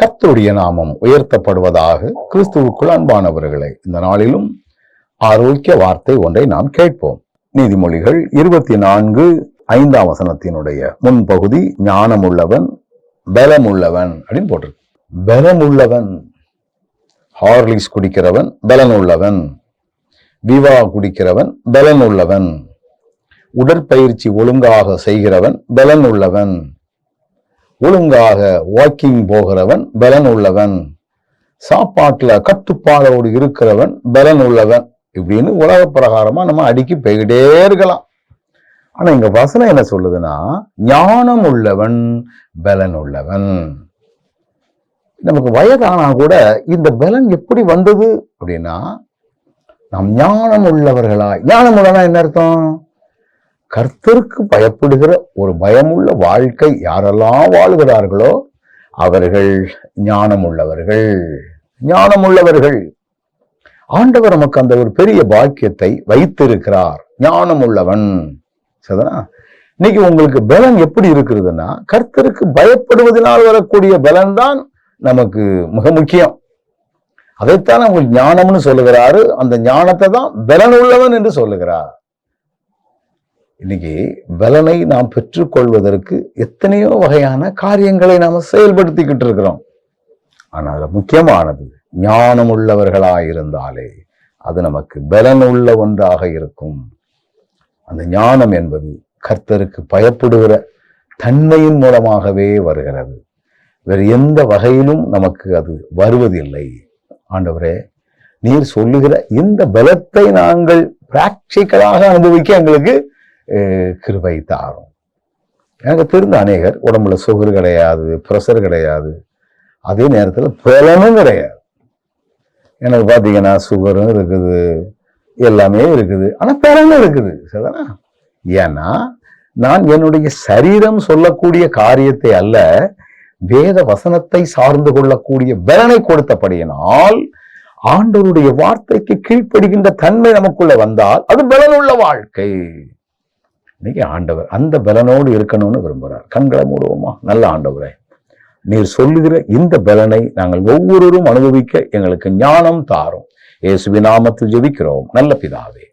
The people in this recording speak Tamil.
கர்த்தருடைய நாமம் உயர்த்தப்படுவதாக கிறிஸ்துவுக்குள் அன்பானவர்களே இந்த நாளிலும் ஆரோக்கிய வார்த்தை ஒன்றை நாம் கேட்போம். நீதிமொழிகள் இருபத்தி நான்கு ஐந்தாம் வசனத்தினுடைய முன்பகுதி ஞானமுள்ளவன் பலமுள்ளவன் அப்படின்னு போட்டிருக்கு. பலமுள்ளவன் ஹார்லிக்ஸ் குடிக்கிறவன் பலனுள்ளவன். விவா குடிக்கிறவன் பலனுள்ளவன். உடற்பயிற்சி ஒழுங்காக செய்கிறவன் பலனுள்ளவன். ஒழுங்காக வாக்கிங் போகிறவன் பலன் உள்ளவன் சாப்பாட்டில் கட்டுப்பாடோடு இருக்கிறவன் பலன் உள்ளவன் இப்படின்னு உலக பிரகாரமாக நம்ம அடுக்கி போய்கிட்டே இருக்கலாம். ஆனால் இங்கே வசனம் என்ன சொல்லுதுன்னா ஞானம் உள்ளவன் பலன் உள்ளவன் நமக்கு வயதானா கூட இந்த பலன் எப்படி வந்தது அப்படின்னா நாம் ஞானம் உள்ளவர்களாய் ஞானம் உள்ளனா என்ன அர்த்தம்? கர்த்தருக்கு பயப்படுகிற ஒரு பயமுள்ள வாழ்க்கை யாரெல்லாம் வாழ்கிறார்களோ அவர்கள் ஞானம் உள்ளவர்கள் ஞானம் உள்ளவர்கள் ஆண்டவர் நமக்கு அந்த ஒரு பெரிய பாக்கியத்தை வைத்திருக்கிறார். ஞானம் உள்ளவன் சரிதானா? இன்னைக்கு உங்களுக்கு பலன் எப்படி இருக்கிறதுன்னா கர்த்தருக்கு பயப்படுவதனால் வரக்கூடிய பலன் தான் நமக்கு மிக முக்கியம். அதைத்தான் உங்களுக்கு ஞானம்னு சொல்லுகிறாரு. அந்த ஞானத்தை தான் பலன் உள்ளவன் என்று சொல்லுகிறார். இன்னைக்கு பலனை நாம் பெற்றுக்கொள்வதற்கு எத்தனையோ வகையான காரியங்களை நாம் செயல்படுத்திக்கிட்டு இருக்கிறோம். ஆனால் முக்கியமானது ஞானம் உள்ளவர்களாயிருந்தாலே அது நமக்கு பலன் உள்ள ஒன்றாக இருக்கும். அந்த ஞானம் என்பது கர்த்தருக்கு பயப்படுகிற தன்மையின் மூலமாகவே வருகிறது. வேறு எந்த வகையிலும் நமக்கு அது வருவதில்லை. ஆண்டவரே நீர் சொல்லுகிற இந்த பலத்தை நாங்கள் பிராக்டிக்கலாக அனுபவிக்க எங்களுக்கு கிருபை தாரும் எனக்கு தெரிந்த அநேகர் உடம்புல சுகர் கிடையாது ப்ரெஷர் கிடையாது அதே நேரத்தில் பலனும் கிடையாது எனக்கு பார்த்தீங்கன்னா சுகரும் இருக்குது எல்லாமே இருக்குது ஆனால் பலனும் இருக்குது சரிதானா ஏன்னா நான் என்னுடைய சரீரம் சொல்லக்கூடிய காரியத்தை அல்ல வேத வசனத்தை சார்ந்து கொள்ளக்கூடிய பலனை கொடுத்தபடியினால் ஆண்டவருடைய வார்த்தைக்கு கீழ்ப்படுகின்ற தன்மை நமக்குள்ள வந்தால் அது பலனுள்ள வாழ்க்கை இன்னைக்கு ஆண்டவர் அந்த பலனோடு இருக்கணும்னு விரும்புகிறார் கண்களை மூடுவோமா? நல்ல ஆண்டவரே நீர் சொல்லுகிற இந்த பலனை நாங்கள் ஒவ்வொருவரும் அனுபவிக்க எங்களுக்கு ஞானம் தாரும். இயேசுவின் நாமத்தில் ஜெபிக்கிறோம். நல்ல பிதாவே